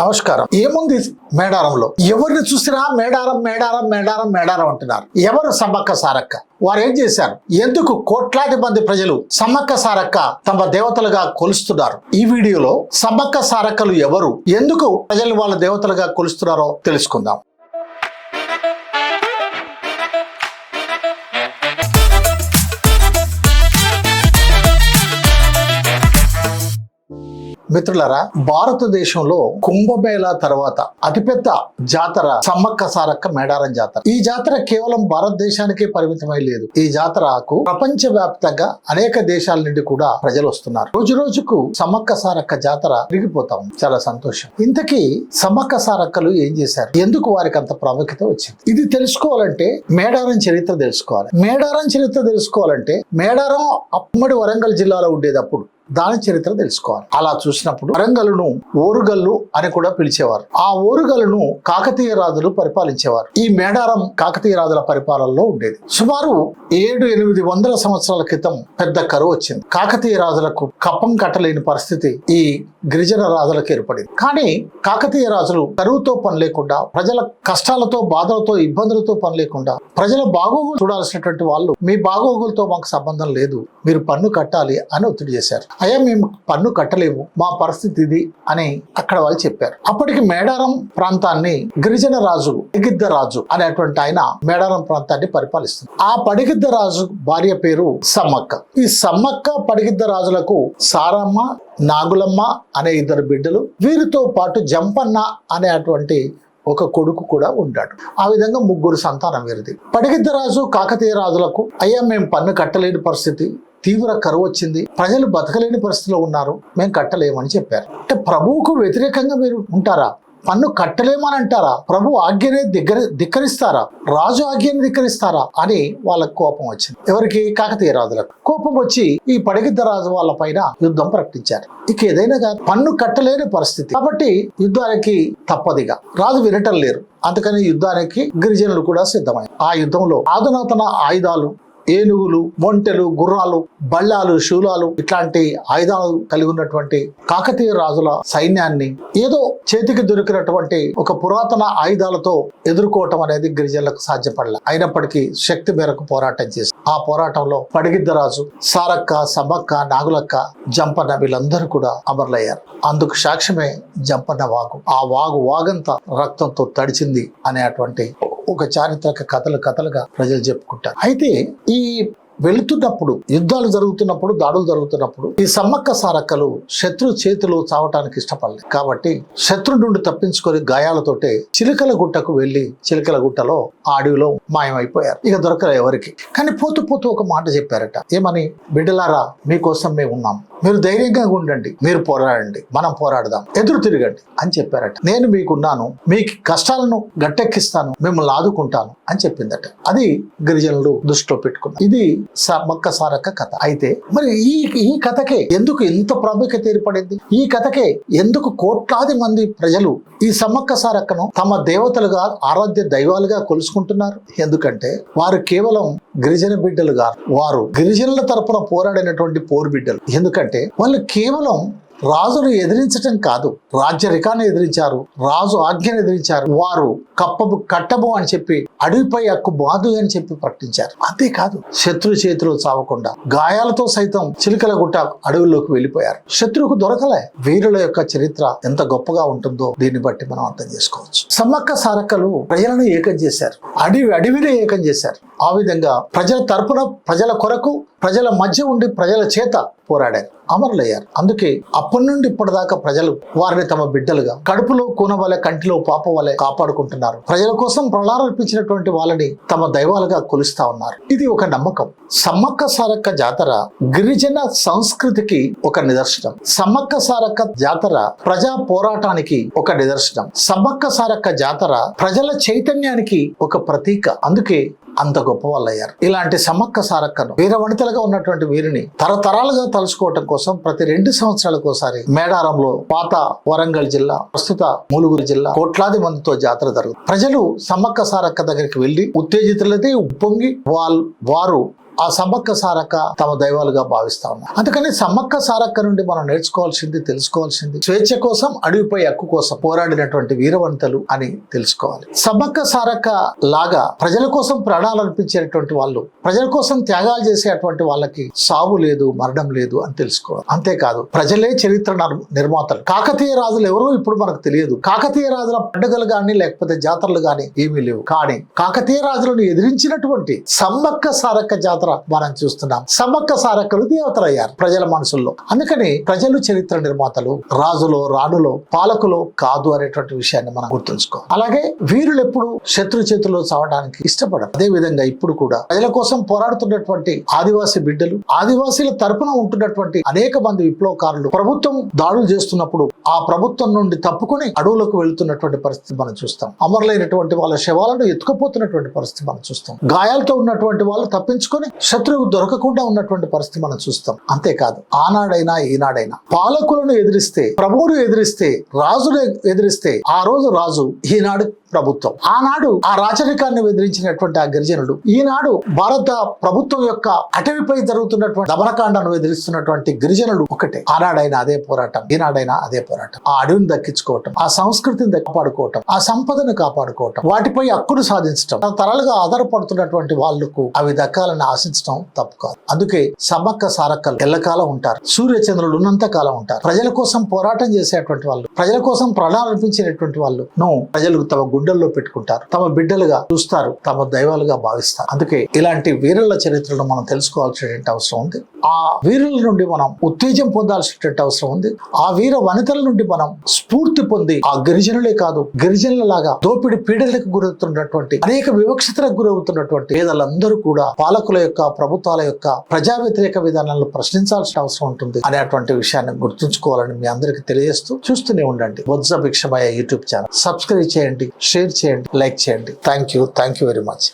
నమస్కారం. ఏముంది మేడారంలో? ఎవరిని చూసినా మేడారం మేడారం మేడారం మేడారం అంటున్నారు. ఎవరు సమ్మక్క సారక్క? వారు ఏం చేశారు? ఎందుకు కోట్లాది మంది ప్రజలు సమ్మక్క సారక్క తమ దేవతలుగా కొలుస్తున్నారు? ఈ వీడియోలో సమ్మక్క సారక్కలు ఎవరు? ఎందుకు ప్రజలు వాళ్ళ దేవతలుగా కొలుస్తున్నారో తెలుసుకుందాం. మిత్రులరా భారతదేశంలో కుంభమేళా తర్వాత అతిపెద్ద జాతర సమ్మక్క సారక్క మేడారం జాతర. ఈ జాతర కేవలం భారతదేశానికే పరిమితమై లేదు. ఈ జాతరకు ప్రపంచ వ్యాప్తంగా అనేక దేశాల నుండి కూడా ప్రజలు వస్తున్నారు. రోజు రోజుకు సమ్మక్క సారక్క జాతర తిరిగిపోతాం చాలా సంతోషం. ఇంతకీ సమ్మక్క సారక్కలు ఏం చేశారు? ఎందుకు వారికి అంత ప్రాముఖ్యత వచ్చింది? ఇది తెలుసుకోవాలంటే మేడారం చరిత్ర తెలుసుకోవాలి. మేడారం చరిత్ర తెలుసుకోవాలంటే మేడారం అప్పటి వరంగల్ జిల్లాలో ఉండేటప్పుడు దాని చరిత్ర తెలుసుకోవాలి. అలా చూసినప్పుడు వరంగల్ను ఓరుగల్లు అని కూడా పిలిచేవారు. ఆ ఓరుగల్లును కాకతీయ రాజులు పరిపాలించేవారు. ఈ మేడారం కాకతీయ రాజుల పరిపాలనలో ఉండేది. సుమారు ఏడు ఎనిమిది వందల సంవత్సరాల క్రితం పెద్ద కరువు వచ్చింది. కాకతీయ రాజులకు కప్పం కట్టలేని పరిస్థితి ఈ గిరిజన రాజులకు ఏర్పడింది. కానీ కాకతీయ రాజులు కరువుతో పని లేకుండా ప్రజల కష్టాలతో బాధలతో ఇబ్బందులతో పని లేకుండా ప్రజల బాగోగులు చూడాల్సినటువంటి వాళ్ళు మీ బాగోగులతో మాకు సంబంధం లేదు మీరు పన్ను కట్టాలి అని ఒత్తిడి చేశారు. అయ్యా మేము పన్ను కట్టలేము. మా పరిస్థితి ఇది అని అక్కడ వాళ్ళు చెప్పారు. అప్పటికి మేడారం ప్రాంతాన్ని గిరిజన రాజు పడిగిద్ద రాజు అనేటువంటి ఆయన మేడారం ప్రాంతాన్ని పరిపాలిస్తుంది ఆ పడిగిద్ద రాజు భార్య పేరు సమ్మక్క. ఈ సమ్మక్క పడిగిద్ద రాజులకు సారమ్మ నాగులమ్మ అనే ఇద్దరు బిడ్డలు వీరితో పాటు జంపన్న అనేటువంటి ఒక కొడుకు కూడా ఉంటాడు ఆ విధంగా ముగ్గురు సంతానం వీరిది. పడిగిద్దరాజు కాకతీయ రాజులకు అయ్యా మేము పన్ను కట్టలేని పరిస్థితి. తీవ్ర కరువు వచ్చింది. ప్రజలు బతకలేని పరిస్థితిలో ఉన్నారు. మేము కట్టలేమని చెప్పారు. అంటే ప్రభువుకు వ్యతిరేకంగా మీరు ఉంటారా? పన్ను కట్టలేమని అంటారా ప్రభు ఆజ్ఞనే దగ్గర ధిక్కరిస్తారా? రాజు ఆజ్ఞని ధిక్కరిస్తారా? అని వాళ్ళకు కోపం వచ్చింది. ఎవరికి? కాకతీయ రాజులకు. కోపం వచ్చి ఈ పడిగిద్ద రాజు వాళ్ళ పైన యుద్ధం ప్రకటించారు. ఇక ఏదైనా కాదు. పన్ను కట్టలేని పరిస్థితి. కాబట్టి యుద్ధానికి తప్పదిగా. రాజు వినటం లేరు అందుకని యుద్ధానికి గిరిజనులు కూడా సిద్ధమయ్యారు ఆ యుద్ధంలో ఆధునాతన ఆయుధాలు ఏనుగులు మొంటెలు గుర్రాలు బళ్ళాలు శూలాలు ఇట్లాంటి ఆయుధాలు కలిగి ఉన్నటువంటి కాకతీయ రాజుల సైన్యాన్ని ఏదో చేతికి దొరికినటువంటి ఒక పురాతన ఆయుధాలతో ఎదుర్కోవటం అనేది గిరిజనులకు సాధ్యపడలే. అయినప్పటికీ శక్తి మేరకు పోరాటం చేసి ఆ పోరాటంలో పడిగిద్దరాజు సారక్క సబక్క నాగులక్క జంపన్న వీళ్ళందరూ కూడా అమరులయ్యారు. అందుకు సాక్ష్యమే జంపన్న వాగు. ఆ వాగు వాగంతా రక్తంతో తడిచింది అనేటువంటి ఒక చారిత్రక కథలు కథలుగా ప్రజలు చెప్పుకుంటారు. అయితే ఈ వెళుతున్నప్పుడు యుద్ధాలు జరుగుతున్నప్పుడు దాడులు జరుగుతున్నప్పుడు ఈ సమ్మక్క సారక్కలు శత్రు చేతులు చావటానికి ఇష్టపడలేదు. కాబట్టి శత్రు నుండి తప్పించుకొని గాయాలతోటే చిలకల గుట్టకు వెళ్ళి చిలకల గుట్టలో ఆ అడవిలో మాయమైపోయారు. ఇక దొరకలే ఎవరికి. కానీ పోతూ పోతూ ఒక మాట చెప్పారట. ఏమని? బిడ్డలారా మీకోసం మేము ఉన్నాం. మీరు ధైర్యంగా ఉండండి. మీరు పోరాడండి. మనం పోరాడదాం. ఎదురు తిరగండి అని చెప్పారట. నేను మీకున్నాను. మీ కష్టాలను గట్టెక్కిస్తాను. మిమ్మల్ని ఆదుకుంటాను అని చెప్పిందట. అది గిరిజనులు దృష్టిలో పెట్టుకున్నారు. ఇది సమ్మక్క సారక్క కథ. అయితే మరి ఈ ఈ కథకే ఎందుకు ఇంత ప్రాముఖ్యత ఏర్పడింది? ఈ కథకే ఎందుకు కోట్లాది మంది ప్రజలు ఈ సమ్మక్క సారక్కను తమ దేవతలుగా ఆరాధ్య దైవాలుగా కొలుసుకుంటున్నారు? ఎందుకంటే వారు కేవలం గిరిజన బిడ్డలుగా వారు గిరిజనుల తరపున పోరాడినటువంటి పోరు బిడ్డలు. ఎందుకంటే వాళ్ళు కేవలం రాజును ఎదిరించటం కాదు రాజ్యరికాన్ని ఎదిరించారు రాజు ఆజ్ఞను ఎదిరించారు వారు కప్పబు కట్టబు అని చెప్పి అడవిపై హక్కు బాదు అని చెప్పి ప్రకటించారు. అంతేకాదు శత్రు చేతిలో చావకుండా గాయాలతో సైతం చిలుకల గుట్ట అడవుల్లోకి వెళ్ళిపోయారు. శత్రువుకు దొరకలే. వీరుల యొక్క చరిత్ర ఎంత గొప్పగా ఉంటుందో దీన్ని బట్టి మనం అర్థం చేసుకోవచ్చు. సమ్మక్క సారక్కలు ప్రజలను ఏకం చేశారు. అడవి అడవిని ఏకం చేశారు. ఆ విధంగా ప్రజల తరపున ప్రజల కొరకు ప్రజల మధ్య ఉండి ప్రజల చేత పోరాడారు అమరులయ్యారు. అందుకే అప్పటి నుండి ఇప్పటిదాకా ప్రజలు వారిని తమ బిడ్డలుగా కడుపులో కూన వలె కంటిలో పాప వలె కాపాడుకుంటున్నారు. ప్రజల కోసం ప్రళారర్పించినటువంటి వాళ్ళని తమ దైవాలుగా కొలుస్తా ఉన్నారు. ఇది ఒక నమ్మకం. సమ్మక్క సారక్క జాతర గిరిజన సంస్కృతికి ఒక నిదర్శనం. సమ్మక్క సారక్క జాతర ప్రజా పోరాటానికి ఒక నిదర్శనం. సమ్మక్క సారక్క జాతర ప్రజల చైతన్యానికి ఒక ప్రతీక. అందుకే అంత గొప్ప వాళ్ళు అయ్యారు ఇలాంటి సమ్మక్క సారక్కను వీర వనితలుగా ఉన్నటువంటి వీరిని తరతరాలుగా తలుచుకోవటం కోసం ప్రతి రెండు సంవత్సరాలకు ఒకసారి మేడారంలో పాత వరంగల్ జిల్లా ప్రస్తుత మూలుగురు జిల్లా కోట్లాది మందితో జాతర జరుగుతుంది. ప్రజలు సమ్మక్క సారక్క దగ్గరికి వెళ్ళి ఉత్తేజితులైతే ఉప్పొంగి వాళ్ళు వారు ఆ సమ్మక్క సారక్క తమ దైవాలుగా భావిస్తా ఉన్నారు. అందుకని సమ్మక్క సారక్క నుండి మనం నేర్చుకోవాల్సింది తెలుసుకోవాల్సింది స్వేచ్ఛ కోసం అడవిపై హక్కు కోసం పోరాడినటువంటి వీరవంతలు అని తెలుసుకోవాలి. సమ్మక్క సారక్క లాగా ప్రజల కోసం ప్రాణాలు అనిపించేటువంటి వాళ్ళు ప్రజల కోసం త్యాగాలు చేసేటువంటి వాళ్ళకి సావు లేదు మరణం లేదు అని తెలుసుకోవాలి. అంతేకాదు ప్రజలే చరిత్ర నిర్మాతలు. కాకతీయ రాజులు ఎవరో ఇప్పుడు మనకు తెలియదు. కాకతీయ రాజుల పండుగలు కానీ లేకపోతే జాతరలు కానీ ఏమీ లేవు. కానీ కాకతీయ రాజులను ఎదిరించినటువంటి సమ్మక్క సారక్క జాతర మనం చూస్తున్నాం. సమ్మక్క సారక్కలు దేవతలయ్యారు ప్రజల మనసుల్లో. అందుకని ప్రజలు చరిత్ర నిర్మాతలు రాజులో రాణులో పాలకులు కాదు అనేటువంటి విషయాన్ని మనం గుర్తుంచుకోవాలి. అలాగే వీరులు ఎప్పుడు శత్రు చేతుల్లో చావడానికి ఇష్టపడరు. అదే విధంగా ఇప్పుడు కూడా ప్రజల కోసం పోరాడుతున్నటువంటి ఆదివాసీ బిడ్డలు ఆదివాసీల తరపున ఉంటున్నటువంటి అనేక మంది విప్లవకారులు ప్రభుత్వం దాడులు చేస్తున్నప్పుడు ఆ ప్రభుత్వం నుండి తప్పుకొని అడవులకు వెళ్తున్నటువంటి పరిస్థితి మనం చూస్తాం. అమరులైనటువంటి వాళ్ళ శవాలను ఎత్తుకుపోతున్నటువంటి పరిస్థితి మనం చూస్తాం. గాయాలతో ఉన్నటువంటి వాళ్ళు తప్పించుకొని శత్రువు దొరకకుండా ఉన్నటువంటి పరిస్థితి మనం చూస్తాం. అంతేకాదు ఆనాడైనా ఈనాడైనా పాలకులను ఎదిరిస్తే ప్రభువును ఎదిరిస్తే రాజును ఎదిరిస్తే ఆ రోజు రాజు ఈనాడు ప్రభుత్వం. ఆనాడు ఆ రాచరికాన్ని వెదిరించినటువంటి ఆ గిరిజనులు ఈనాడు భారత ప్రభుత్వం యొక్క అటవీపై జరుగుతున్నటువంటి దమనకాండను ఎదిరిస్తున్నటువంటి గిరిజనులు ఒకటే. ఆనాడైనా అదే పోరాటం ఈనాడైనా అదే పోరాటం. ఆ అడవిని దక్కించుకోవటం ఆ సంస్కృతిని కాపాడుకోవటం ఆ సంపదను కాపాడుకోవటం వాటిపై హక్కును సాధించటం తరలుగా ఆధారపడుతున్నటువంటి వాళ్ళకు అవి దక్కాలని ఆశించడం తప్పు కాదు. అందుకే సమ్మక్క సారక్కలు ఎల్లకాలం ఉంటారు. సూర్యచంద్రులు ఉన్నంత కాలం ఉంటారు. ప్రజల కోసం పోరాటం చేసేటువంటి వాళ్ళు ప్రజల కోసం ప్రాణాలు అర్పించేటటువంటి వాళ్ళు ను ప్రజలు తమ గుండెల్లో పెట్టుకుంటారు. తమ బిడ్డలుగా చూస్తారు. తమ దైవాలుగా భావిస్తారు. అందుకే ఇలాంటి వీరుల చరిత్రను మనం తెలుసుకోవాల్సినటువంటి అవసరం ఉంది. ఆ వీరుల నుండి మనం ఉత్తేజం పొందాల్సినటువంటి అవసరం ఉంది. ఆ వీర వనితల నుండి మనం స్ఫూర్తి పొంది ఆ గిరిజనులే కాదు గిరిజనుల లాగా దోపిడి పీడలకు గురవుతున్నటువంటి అనేక వివక్షతలకు గురవుతున్నటువంటి పేదలందరూ కూడా పాలకుల యొక్క ప్రభుత్వాల యొక్క ప్రజా వ్యతిరేక విధానాలను ప్రశ్నించాల్సిన అవసరం ఉంటుంది అనేటువంటి విషయాన్ని గుర్తుంచుకోవాలని మీ అందరికీ తెలియజేస్తూ చూస్తూనే ఉండండి. Vajra Bhikshamaiah YouTube channel. Subscribe చేయండి. షేర్ చేయండి లైక్ చేయండి. Thank you thank you very much